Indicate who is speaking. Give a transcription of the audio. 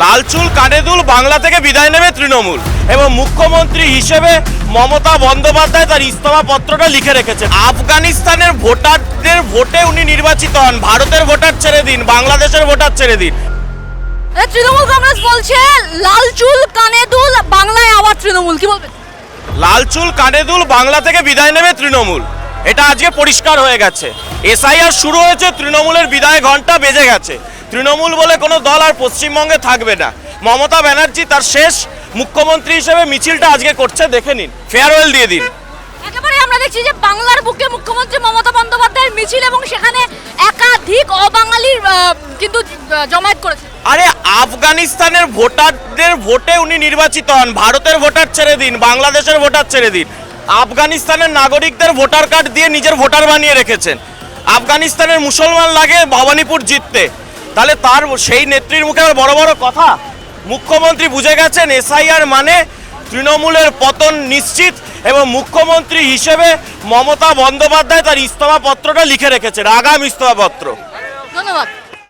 Speaker 1: লালচুল কানেদুল বাংলা থেকে বিদায় নেবে তৃণমূল। এবং মুখ্যমন্ত্রী হিসেবে মমতা বন্দ্যোপাধ্যায় তার ইস্তফা পত্রটা লিখে রেখেছেন। আফগানিস্তানের ভোটারদের ভোটে উনি নির্বাচিত হন। ভারতের ভোটার ছেড়ে দিন বাংলাদেশের ভোটার ছেড়ে দিন।
Speaker 2: তৃণমূল কংগ্রেস বলছে লাল চুল কানে দুল বাংলায় আবার তৃণমূল কি বলবেন?
Speaker 1: লালচুল কানেদুল বাংলা থেকে বিদায় নেবে তৃণমূল। এটা আজকে পরিষ্কার হয়ে গেছে। এসআইআর শুরু হয়েছে তৃণমূলের বিদায় ঘণ্টা বেজে গেছে। তৃণমূল বলে কোনো দল আর পশ্চিমবঙ্গে থাকবে না। মমতা ব্যানার্জি তার শেষ মুখ্যমন্ত্রী হিসেবে মিছিলটা আজকে করছে দেখে নিন। ফেয়ারওয়েল দিয়ে দিন।
Speaker 2: একেবারে আমরা দেখছি যে বাংলার বুকে মুখ্যমন্ত্রী মমতা বন্দ্যোপাধ্যায়ের মিছিল এবং সেখানে একাধিক অবাঙালির কিন্তু জমায়েত করেছে।
Speaker 1: আরে আফগানিস্তানের ভোটারদের ভোটে উনি নির্বাচিত হন। ভারতের ভোটার ছেড়ে দিন বাংলাদেশের ভোটার ছেড়ে দিন। আফগানিস্তানের নাগরিকদের ভোটার কার্ড দিয়ে নিজের ভোটার বানিয়ে রেখেছেন। আফগানিস্তানের মুসলমান লাগে ভবানীপুর জিততে। তাহলে তার সেই নেত্রীর মুখে আবার বড় বড় কথা। মুখ্যমন্ত্রী বুঝে গেছেন, এসআইআর মানে তৃণমূলের পতন নিশ্চিত এবং মুখ্যমন্ত্রী হিসেবে মমতা বন্দ্যোপাধ্যায় তার ইস্তফা পত্রটা লিখে রেখেছেন, আগাম ইস্তফা পত্র